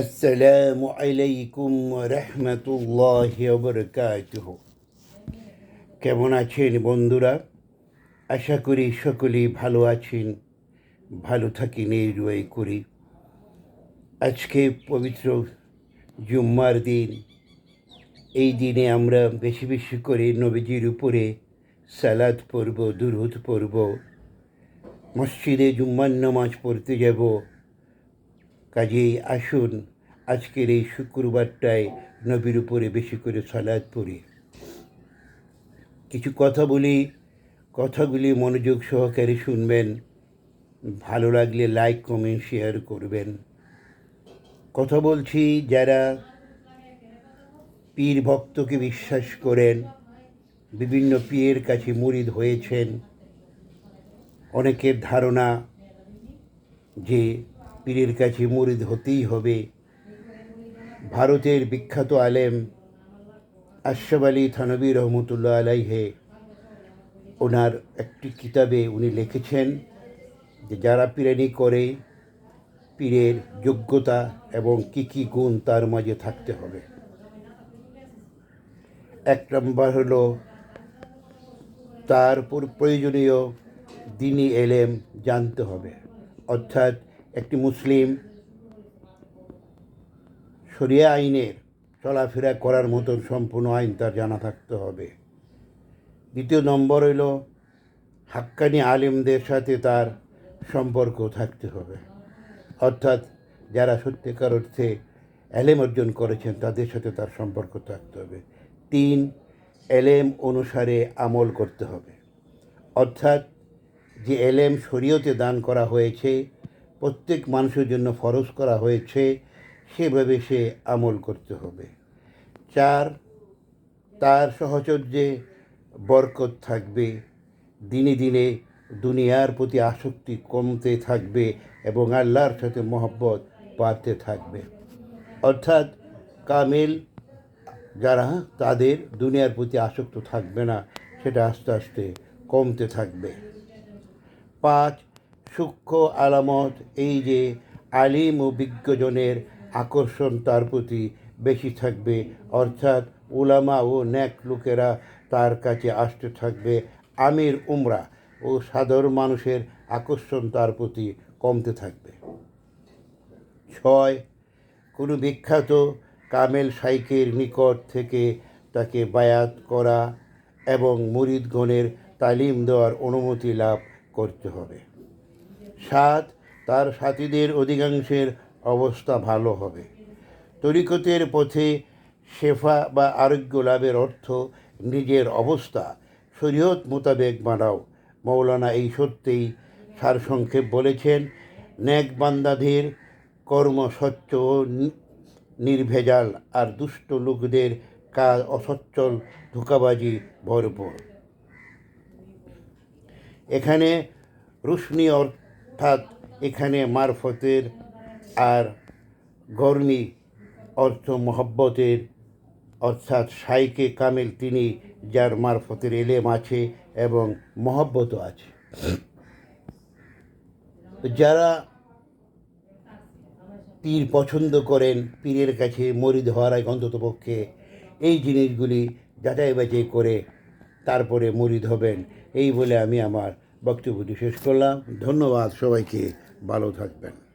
আসসালামু আলাইকুম রহমতুল্লাহ বরকাতহ কেমন আছেন বন্ধুরা? আশা করি সকলেই ভালো আছেন, ভালো থাকি নির্জয় করি। আজকে পবিত্র জুম্মার দিন। এই দিনে আমরা বেশি বেশি করে নবীজির উপরে সালাদ পড়ব দুরহুদ পড়ব, মসজিদে জুম্মার নামাজ পড়তে যাব কাজেই আসুন আজকের এই শুক্রবারটায় নবীর উপরে বেশি করে সালাদ পড়ি। কিছু কথা বলি, কথাগুলি মনোযোগ সহকারে শুনবেন, ভালো লাগলে লাইক, কমেন্ট, শেয়ার করবেন। কথা বলছি যারা পীর ভক্তকে বিশ্বাস করেন, বিভিন্ন পীরের কাছে মুরিদ হয়েছেন, অনেকের ধারণা যে পীরের কাছে মুরিদ হতেই হবে। ভারতের বিখ্যাত আলেম আশরাফ আলী থানবী রহমতুল্লাহ আলাইহে, ওনার একটি কিতাবে উনি লিখেছেন যে, যারা পীরানি করে, পীরের যোগ্যতা এবং কী কী গুণ তার মাঝে থাকতে হবে। এক নম্বর হলো, তার প্রয়োজনীয় দিনই এলেম জানতে হবে। অর্থাৎ একটি মুসলিম শরিয়া আইনের চলাফেরা করার মতন সম্পূর্ণ আইন তার জানা থাকতে হবে। দ্বিতীয় নম্বর হইল, হাক্কানি আলিমদের সাথে তার সম্পর্ক থাকতে হবে। অর্থাৎ যারা সত্যিকার অর্থে এলেম অর্জন করেছেন, তাদের সাথে তার সম্পর্ক থাকতে হবে। তিন, এলেম অনুসারে আমল করতে হবে। অর্থাৎ যে এলেম শরীয়তে দান করা হয়েছে প্রত্যেক মানুষের জন্য ফরজ করা হয়েছে, সেভাবে সে আমল করতে হবে। চার, তার সহচর্যে বরকত থাকবে। দিনে দিনে দুনিয়ার প্রতি আসক্তি কমতে থাকবে এবং আল্লাহর সাথে মহব্বত বাড়তে থাকবে। অর্থাৎ কামেল যারা, তাদের দুনিয়ার প্রতি আসক্ত থাকবে না, সেটা আস্তে আস্তে কমতে থাকবে। পাঁচ সূক্ষ্ম আলামত, এই যে আলিম ও বিজ্ঞজনের আকর্ষণ তার প্রতি বেশি থাকবে, অর্থাৎ উলামা ও ন্যাক লোকেরা তার কাছে আসতে থাকবে আমির উমরা ও সাধারণ মানুষের আকর্ষণ তার প্রতি কমতে থাকবে। ছয়, কোনো বিখ্যাত কামেল শাইকের নিকট থেকে তাকে বায়াত করা এবং মুরিদগণের তালিম দেওয়ার অনুমতি লাভ করতে হবে। সাত, তার সাথীদের অধিকাংশের অবস্থা ভালো হবে। তরিকতের পথে শেফা বা আরোগ্য লাভের অর্থ নিজের অবস্থা, শরীয়ত মোতাবেক বানাও মৌলানা এই সত্যিই সারসংক্ষেপ বলেছেন ন্যাক বান্দাদের কর্ম স্বচ্ছ ও নির্ভেজাল আর দুষ্ট লোকদের কাজ অসচ্ছল, ধোকাবাজি ভরপুর। এখানে রুশনি অর্থাৎ এখানে মারফতের আর গরমি অর্থ মহব্বতের, অর্থাৎ সাইকে কামেল তিনি যার মারফতের এলেম আছে এবং মহব্বতও আছে। যারা পীর পছন্দ করেন, পীরের কাছে মরিদ হওয়ার আগে অন্ততপক্ষে এই জিনিসগুলি যাচাই বাছাই করে তারপরে মরিদ হবেন। এই বলে আমি আমার বক্তব্যটি শেষ করলাম। ধন্যবাদ সবাইকে। ভালো থাকবেন।